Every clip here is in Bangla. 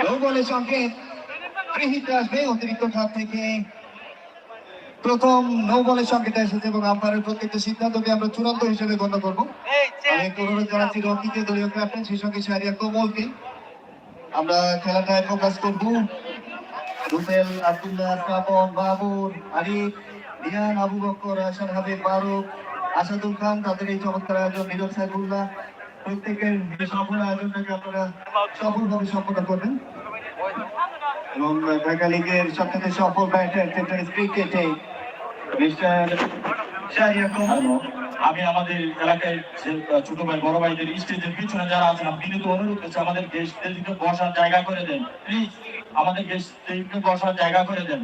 নৌ বলের সঙ্গে গৃহীত আসবে অতিরিক্ত খাত থেকে প্রথম নৌ বলের সংকেত এসেছে এবং আম্পায়ারের প্রত্যেকটা সিদ্ধান্তকে আমরা চূড়ান্ত হিসেবে গণ্য করব। আমি অনুরোধ জানাচ্ছি রকিকে দলীয় ক্যাপ্টেন সেই সঙ্গে শাহরিয়া কোমলকে আমরা খেলাটায় ফোকাস করব। রুবেল, আব্দুল্লাহ বাবুর আরিফ রিয়ান আবু বকর আসাদ হাবিব, ফারুক, আসাদুল খান, তাদের এই চমৎকার আয়োজন নীরব সাইফুল্লাহ, প্রত্যেকের সফল আয়োজনটাকে আপনারা সফলভাবে সম্পন্ন করবেন। এবং ঢাকা লিগের সবথেকে সফল ব্যাটার ক্রিকেটে মিস্টার আমি আমাদের এলাকায় ছোট ভাই, বড় ভাইদের স্টেজের পিছনে যারা আছেন, আমি বিনীত অনুরোধ করছি, আমাদের গেস্টদেরকে বসার জায়গা করে দেন। প্লিজ আমাদের গেস্টদেরকে বসার জায়গা করে দেন।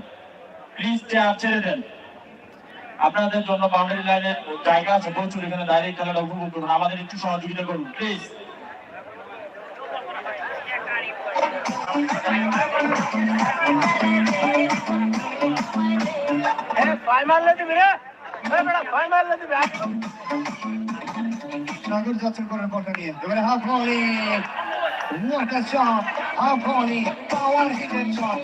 প্লিজ চেয়ার ছেড়ে দেন। আপনাদের জন্য বাউন্ডারি লাইনে জায়গা আছে প্রচুর। এখানে দাঁড়িয়ে খেলাটা উপভোগ করুন। আমাদের একটু সহযোগিতা করুন প্লিজ সাগর যাত্রা করার বলটা নিয়ে। এবারে half volley What a shot! Half volley, power hit shot.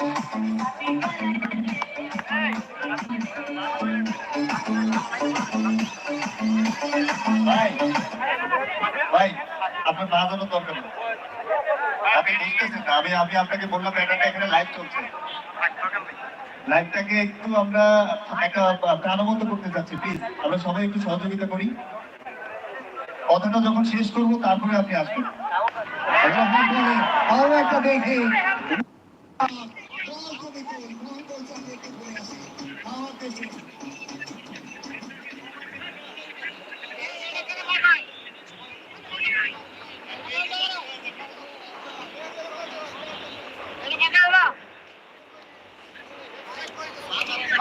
ভাই ভাই আপনার না জানার দরকার নেই। আপনি বুঝতেছেন আমি আমি আপনাকে বললাম ব্যাটারটা এখানে লাইভ চলছে। লাইভটাকে একটু আমরা একটা প্রাণবন্ত করতে চাচ্ছি প্লিজ আমরা সবাই একটু সহযোগিতা করি। কথাটা যখন শেষ করব তারপরে আপনি আসবেন। একটা দেখি।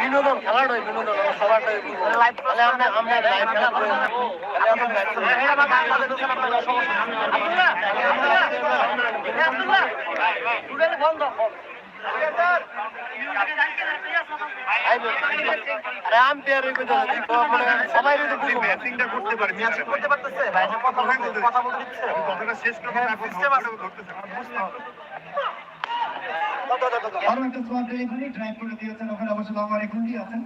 বিনোদন খেলার নয় বিনোদন সবার আমরা আমরা লাইভ খেলা করি আরে আম্পায়ার সবাই আরও একটা স্মার্ট ডেলিভারি ড্রাইভ করে দিয়েছেন। ওখানে অবশ্য লং আছেন।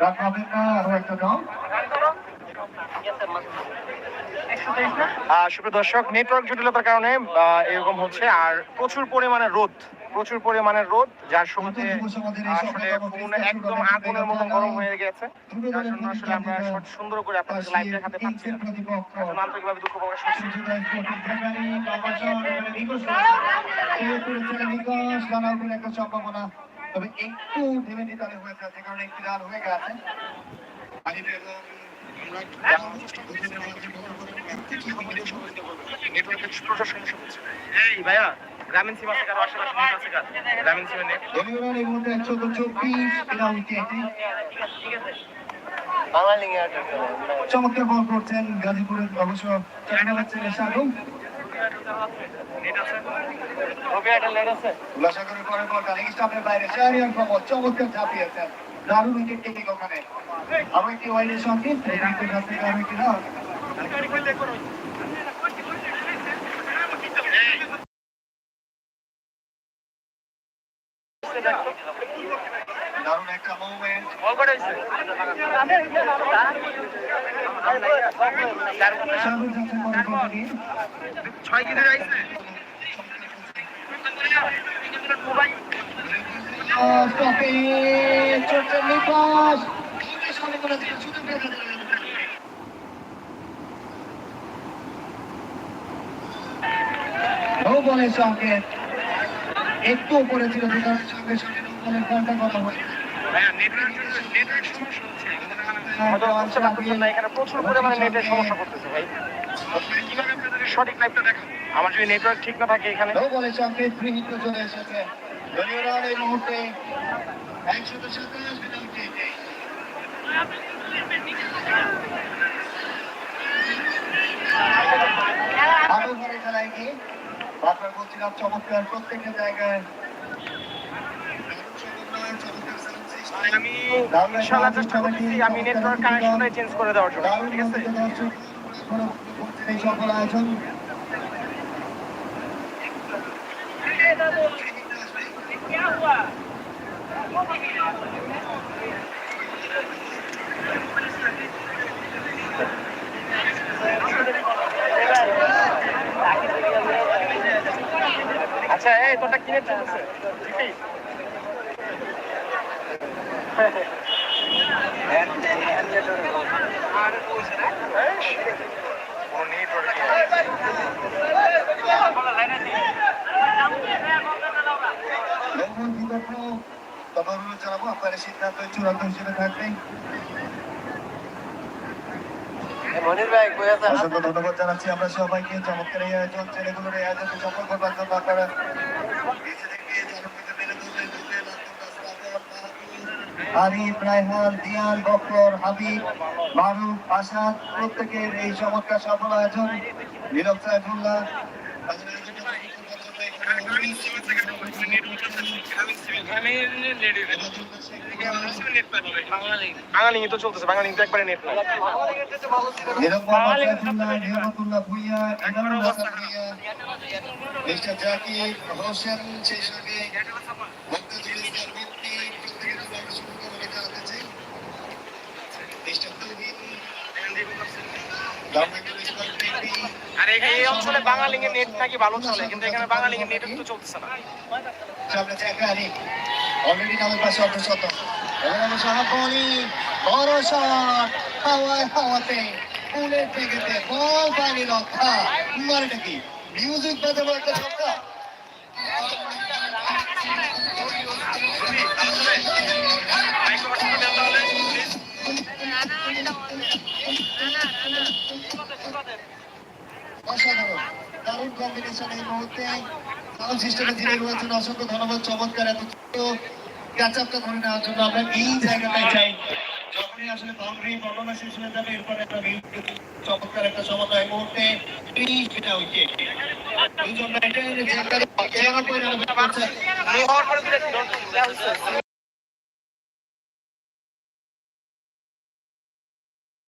রাত পাবেন না আরও একটা দাও সুপ্রিয় দর্শক নেটওয়ার্ক জটিলতার কারণে এরকম হচ্ছে। আর প্রচুর পরিমাণে রোদ প্রচুর পরিমাণে রোদ যার সুবাদে আসলে ফোন একদম আগুনের মতো গরম হয়ে গেছে। যার জন্য আসলে আমরা শর্ট সুন্দর করে আপনাদের লাইভ দেখাতে পারছি না। আন্তরিকভাবে দুঃখ প্রকাশ করছি। সম্ভাবনা। তবে একটু ধীরে ধীরে হয়ে যাচ্ছে কারণ একটি রান হয়ে গেছে। এই ভাইয়া গ্রামীণ সীমা থেকে আশেপাশে আছে কার? গ্রামীণ সীমা নেট ডেলিভার এই মুহূর্তে একশো চব্বিশ বিনা চমৎকার বল করছেন গাজীপুরের অবশ্য ছেলে বাইরে। চমৎকার ঝাঁপিয়েছেন। দারুণ উইকেট টেকিং ওখানে। আরও একটি ওয়াইডের সঙ্গে উইকেটের কাছ থেকে একটি রান দারুণ একটা মুভমেন্ট ছয় কিনে যাইছে। স্টপে বলের সঙ্গে একটু উপরে ছিল দুটার সঙ্গে সঙ্গে বলের হয় ভাই কীভাবে আপনাদের সঠিক দেখান আমার যদি নেটওয়ার্ক ঠিক না থাকে এখানে চলে এসেছে দলীয় এই মুহূর্তে একশত সাতাশ বিদাউটে আরও ঘরে খেলায় গিয়ে বারবার বলছিলাম চমৎকার প্রত্যেকটা জায়গায়। আমি ইনশাআল্লাহ চেষ্টা করতেছি আমি নেটওয়ার্ক কানেকশনটাই চেঞ্জ করে দেওয়ার জন্য। ঠিক আছে? এই সফল আয়োজন? আচ্ছা এই তোরটা কিনে চলছে ঠিকই লঙ্ঘন তবে অনুরোধ জানাব আপনার সিদ্ধান্ত চূড়ান্ত হিসেবে থাকবে অসংখ্য ধন্যবাদ জানাচ্ছি আমরা সবাইকে। চমৎকার এই আয়োজন ছেলেগুলোর এই আয়োজনকে সফল করবার জন্য আপনারা নিজেদের দিয়ে জনপ্রিয় মেলে ধরলেন, ধরলেন, আব্দুল রাজ্জাক, বাহাদুর, আরিফ রায়হান দিয়ান বকর হাবিব মারুফ আসাদ প্রত্যেকের এই চমৎকার সফল আয়োজন। নীরব সাইফুল্লাহ তাদের আয়োজনটা সফল করবার জন্য এখানে বাঙালি। তো চলতেছে বাঙালি তো একবারে নেট মিস্টার জাকির হোসেন সেই সঙ্গে মিস্টার আর এই অঞ্চলে বাঙালির নেট নাকি ভালো চলে, কিন্তু এখানে বাঙালির নেট তো চলতেছে না। অলরেডি নামের বড় শট হাওয়ায় হাওয়াতে, ফুলের পেগেতে বল পানি রক্ষা। মানেটা কি? মিউজিক বাজাবো একটা সপ্তাহ অসাধারণ দারুণ কম্বিনেশন এই মুহূর্তে। সাউন্ড সিস্টেমে যিনি রয়েছেন, অসংখ্য ধন্যবাদ, চমৎকার এত ক্যাচআপটা ধরে নেওয়ার জন্য আমরা এই জায়গাটায় চাই যখনই আসলে বাউন্ডারি বর্ণনা শেষ একটা চমৎকার একটা সমন্বয় এই মুহূর্তে। এই সেটা উইকেট দুজন রাইটার যে একটা